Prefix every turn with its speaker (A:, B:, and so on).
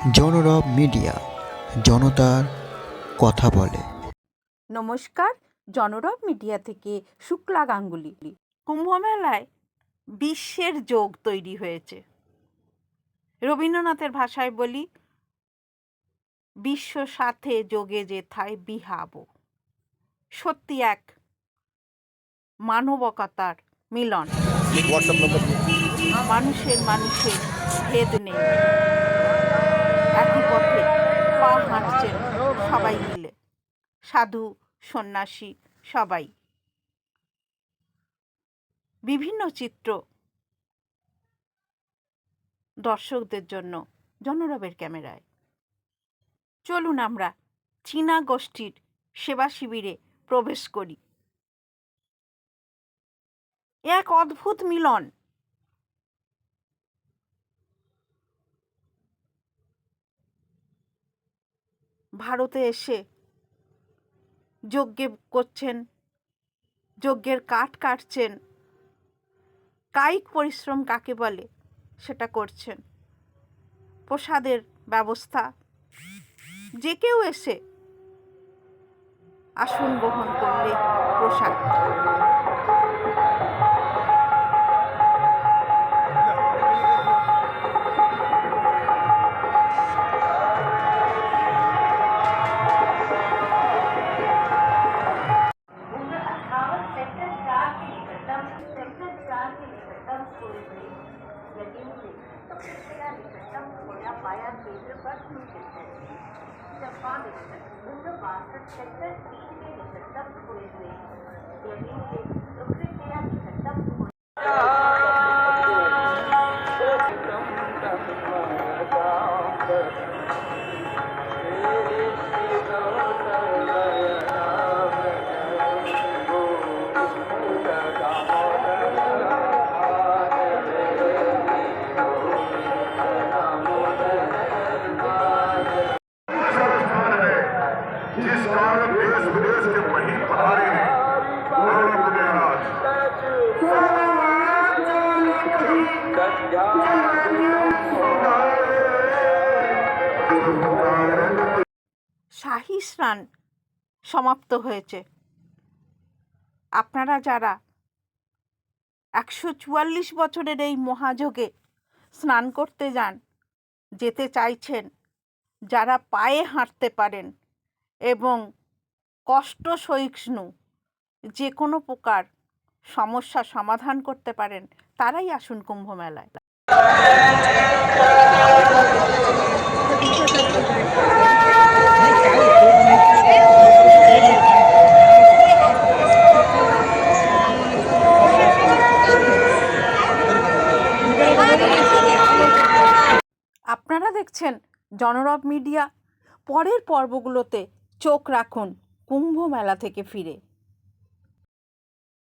A: জনরব media জনতার কথা বলে।
B: নমস্কার জনরব মিডিয়া থেকে শুক্লা গাঙ্গুলি। কুম্ভমেলায় বিশ্বের যোগ তৈরি হয়েছে। রবীন্দ্রনাথের ভাষায় বলি বিশ্ব সাথে যোগে যে যেথায় বিহাবো। সত্যি এক মানবকতার মিলন। মানুষের মানুষের ভেদ নেই। পা হাঁটছেন সবাই মিলে। সাধু, সন্ন্যাসী সবাই। বিভিন্ন চিত্র দর্শকদের জন্য জনরবের ক্যামেরায়। চলুন আমরা চীনা গোষ্ঠীর সেবা শিবিরে প্রবেশ করি। এক অদ্ভুত মিলন ভারতে এসে যজ্ঞে করছেন, যজ্ঞের কাঠ কাটছেন, কায়িক পরিশ্রম কাকে বলে সেটা করছেন। প্রসাদের ব্যবস্থা। যে কেউ এসে আসন গ্রহণ করলে প্রসাদ।
C: छाया केंद्र पर सूचित है। चंपा मिश्र उन्नीस बासठ, सेक्टर तीन में निकटतम हुए हुए। यदि तो कृपया निकटतम
D: जिस कारण देश विदेश के वही पहाड़ी गौरव मुझे आज
B: শাহী স্নান সমাপ্ত হয়েছে আপনারা যারা একশো চুয়াল্লিশ বছরের এই মহাযোগে স্নান করতে যান যেতে চাইছেন যারা পায়ে হাঁটতে পারেন এবং কষ্ট সহিষ্ণু যে কোনো প্রকার সমস্যা সমাধান করতে পারেন, তারাই আসুন কুম্ভ মেলায় আপনারা দেখছেন জনরব মিডিয়া। পরের পর্বগুলোতে চোখ রাখুন কুম্ভ মেলা থেকে ফিরে।